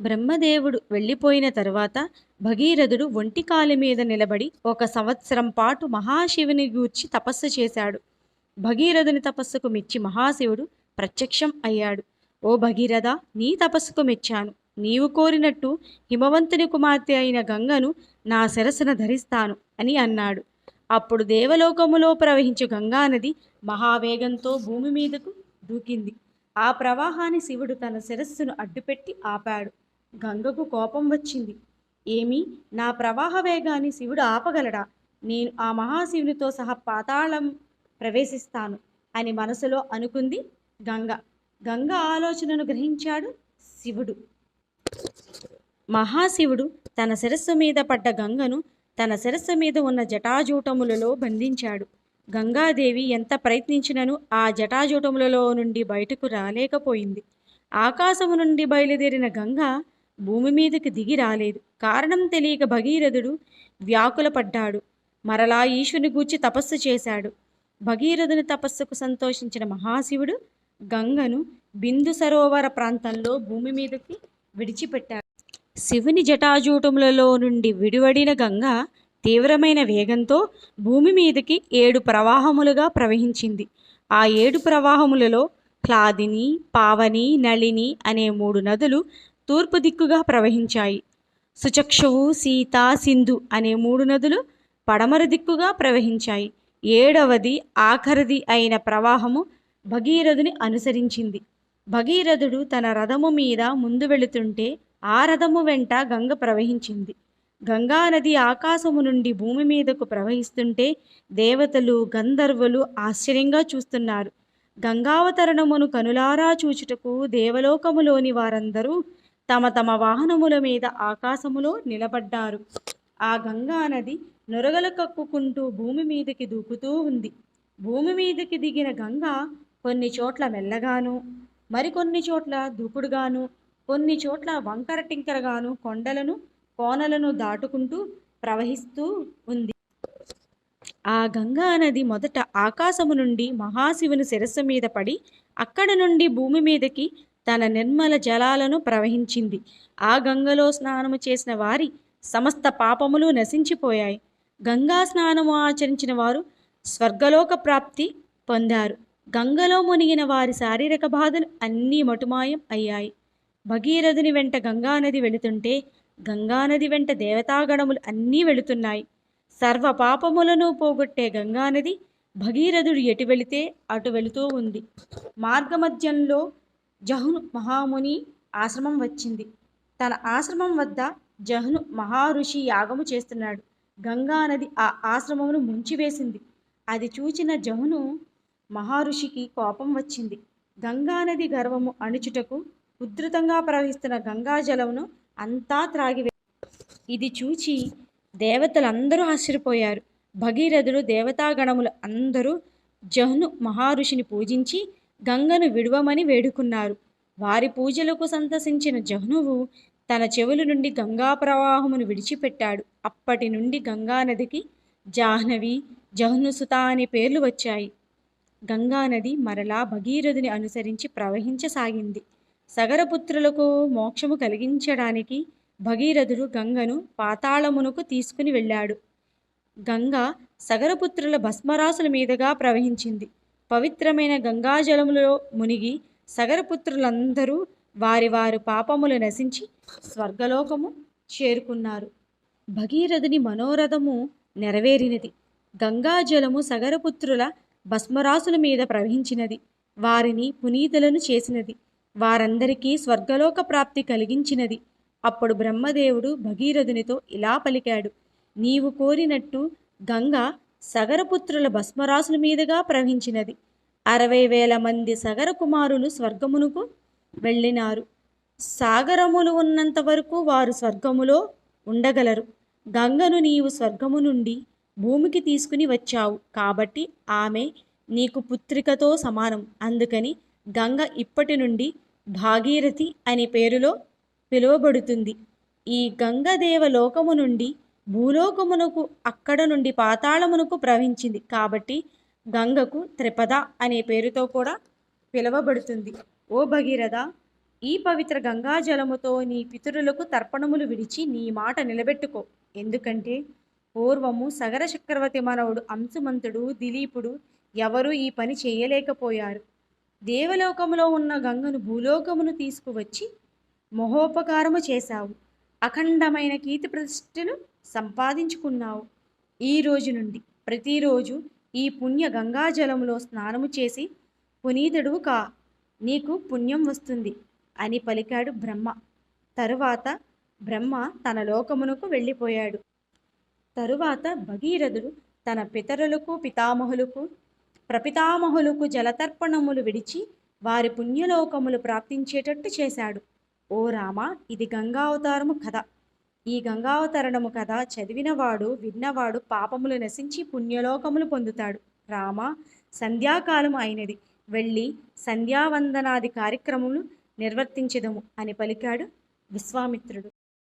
బ్రహ్మదేవుడు వెళ్ళిపోయిన తరువాత భగీరథుడు ఒంటి కాలి మీద నిలబడి ఒక సంవత్సరం పాటు మహాశివుని గూర్చి తపస్సు చేశాడు. భగీరథుని తపస్సుకు మెచ్చి మహాశివుడు ప్రత్యక్షం అయ్యాడు. ఓ భగీరథ నీ తపస్సుకు మెచ్చాను. నీవు కోరినట్టు హిమవంతుని కుమార్తె అయిన గంగను నా శిరస్సున ధరిస్తాను అని అన్నాడు. అప్పుడు దేవలోకములో ప్రవహించు గంగానది మహావేగంతో భూమి మీదకు దూకింది. ఆ ప్రవాహాన్ని శివుడు తన శిరస్సును అడ్డుపెట్టి ఆపాడు. గంగకు కోపం వచ్చింది. ఏమి? నా ప్రవాహ వేగాన్ని శివుడు ఆపగలడా? నేను ఆ మహాశివునితో సహా పాతాళం ప్రవేశిస్తాను అని మనసులో అనుకుంది గంగ. గంగ ఆలోచనను గ్రహించాడు శివుడు. మహాశివుడు తన శిరస్సు మీద పడ్డ గంగను తన శిరస్సు మీద ఉన్న జటాజూటములలో బంధించాడు. గంగాదేవి ఎంత ప్రయత్నించినను ఆ జటాజూటములలో నుండి బయటకు రాలేకపోయింది. ఆకాశము నుండి బయలుదేరిన గంగ భూమి మీదకి దిగి రాలేదు. కారణం తెలియక భగీరథుడు వ్యాకులపడ్డాడు. మరలా ఈశుని గూర్చి తపస్సు చేశాడు. భగీరథుని తపస్సుకు సంతోషించిన మహాశివుడు గంగను బిందు సరోవర ప్రాంతంలో భూమి మీదకి విడిచిపెట్టాడు. శివుని జటాజూటములలో నుండి విడివడిన గంగ తీవ్రమైన వేగంతో భూమి మీదకి ఏడు ప్రవాహములుగా ప్రవహించింది. ఆ ఏడు ప్రవాహములలో క్లాదిని పావని నళిని అనే మూడు నదులు తూర్పు దిక్కుగా ప్రవహించాయి. సుచక్షువు సీత సింధు అనే మూడు నదులు పడమర దిక్కుగా ప్రవహించాయి. ఏడవది ఆఖరిది అయిన ప్రవాహము భగీరథుని అనుసరించింది. భగీరథుడు తన రథము మీద ముందు వెళుతుంటే ఆ రథము వెంట గంగ ప్రవహించింది. గంగా నది ఆకాశము నుండి భూమి మీదకు ప్రవహిస్తుంటే దేవతలు గంధర్వులు ఆశ్చర్యంగా చూస్తున్నారు. గంగావతరణమును కనులారా చూచుటకు దేవలోకములోని వారందరూ తమ తమ వాహనముల మీద ఆకాశములో నిలబడ్డారు. ఆ గంగా నది నొరగలు కక్కుకుంటూ భూమి మీదకి దూకుతూ ఉంది. భూమి మీదకి దిగిన గంగ కొన్ని చోట్ల మెల్లగాను మరికొన్ని చోట్ల దూకుడుగాను కొన్ని చోట్ల వంకర టింకరగాను కొండలను కోనలను దాటుకుంటూ ప్రవహిస్తూ ఉంది. ఆ గంగా నది మొదట ఆకాశము నుండి మహాశివుని శిరస్సు మీద పడి అక్కడ నుండి భూమి మీదకి తన నిర్మల జలాలను ప్రవహించింది. ఆ గంగలో స్నానము చేసిన వారి సమస్త పాపములు నశించిపోయాయి. గంగా స్నానము ఆచరించిన వారు స్వర్గలోక ప్రాప్తి పొందారు. గంగలో మునిగిన వారి శారీరక బాధలు అన్నీ మటుమాయం అయ్యాయి. భగీరథుని వెంట గంగానది వెళుతుంటే గంగానది వెంట దేవతాగణములు అన్నీ వెళుతున్నాయి. సర్వ పాపములను పోగొట్టే గంగానది భగీరథుడు ఎటు వెళితే అటు వెళుతూ ఉంది. మార్గమధ్యంలో జహును మహాముని ఆశ్రమం వచ్చింది. తన ఆశ్రమం వద్ద జహును మహారుషి యాగము చేస్తున్నాడు. గంగానది ఆ ఆశ్రమమును ముంచివేసింది. అది చూచిన జహును మహారుషికి కోపం వచ్చింది. గంగానది గర్వము అణుచుటకు ఉధృతంగా ప్రవహిస్తున్న గంగాజలమును అంతా త్రాగివే. ఇది చూచి దేవతలందరూ ఆశ్చర్యపోయారు. భగీరథుడు దేవతాగణములు అందరూ జహ్ను మహారుషిని పూజించి గంగను విడువమని వేడుకున్నారు. వారి పూజలకు సంతసించిన జహ్నువు తన చెవుల నుండి గంగా ప్రవాహమును విడిచిపెట్టాడు. అప్పటి నుండి గంగానదికి జాహ్నవి జహ్నుసుత అనే పేర్లు వచ్చాయి. గంగానది మరలా భగీరథుని అనుసరించి ప్రవహించసాగింది. సగరపుత్రులకు మోక్షము కలిగించడానికి భగీరథుడు గంగను పాతాళమునకు తీసుకుని వెళ్ళాడు. గంగ సగరపుత్రుల భస్మరాసుల మీదుగా ప్రవహించింది. పవిత్రమైన గంగాజలములో మునిగి సగరపుత్రులందరూ వారి వారి పాపములు నశించి స్వర్గలోకము చేరుకున్నారు. భగీరథుని మనోరథము నెరవేరినది. గంగాజలము సగరపుత్రుల భస్మరాసుల మీద ప్రవహించినది. వారిని పునీతులను చేసినది. వారందరికీ స్వర్గలోక ప్రాప్తి కలిగించినది. అప్పుడు బ్రహ్మదేవుడు భగీరథునితో ఇలా పలికాడు. నీవు కోరినట్టు గంగ సగరపుత్రుల భస్మరాసుల మీదుగా ప్రవహించినది. అరవై వేల మంది సగర కుమారులు స్వర్గమునకు వెళ్ళినారు. సాగరములు ఉన్నంత వరకు వారు స్వర్గములో ఉండగలరు. గంగను నీవు స్వర్గము నుండి భూమికి తీసుకుని వచ్చావు. కాబట్టి ఆమె నీకు పుత్రికతో సమానం. అందుకని గంగ ఇప్పటి నుండి భాగీరథి అనే పేరులో పిలువబడుతుంది. ఈ గంగదేవ లోకము నుండి భూలోకమునకు అక్కడ నుండి పాతాళమునకు ప్రవహించింది. కాబట్టి గంగకు త్రిపద అనే పేరుతో కూడా పిలువబడుతుంది. ఓ భగీరథ ఈ పవిత్ర గంగాజలముతో నీ పితరులకు తర్పణములు విడిచి నీ మాట నిలబెట్టుకో. ఎందుకంటే పూర్వము సగర చక్రవర్తి మనవుడు అంశుమంతుడు దిలీపుడు ఎవరూ ఈ పని చేయలేకపోయారు. దేవలోకములో ఉన్న గంగను భూలోకమును తీసుకువచ్చి మహోపకారము చేశావు. అఖండమైన కీర్తి ప్రతిష్టను సంపాదించుకున్నావు. ఈ రోజు నుండి ప్రతిరోజు ఈ పుణ్య గంగాజలములో స్నానము చేసి పునీతుడువు కా. నీకు పుణ్యం వస్తుంది అని పలికాడు బ్రహ్మ. తరువాత బ్రహ్మ తన లోకమునకు వెళ్ళిపోయాడు. తరువాత భగీరథుడు తన పితరులకు పితామహులకు ప్రపితామహులకు జలతర్పణములు విడిచి వారి పుణ్యలోకములు ప్రాప్తించేటట్టు చేశాడు. ఓ రామ ఇది గంగావతారము కథ. ఈ గంగావతరణము కథ చదివినవాడు విన్నవాడు పాపములు నశించి పుణ్యలోకములు పొందుతాడు. రామ సంధ్యాకాలం అయినది. వెళ్ళి సంధ్యావందనాది కార్యక్రమములు నిర్వర్తించదము అని పలికాడు విశ్వామిత్రుడు.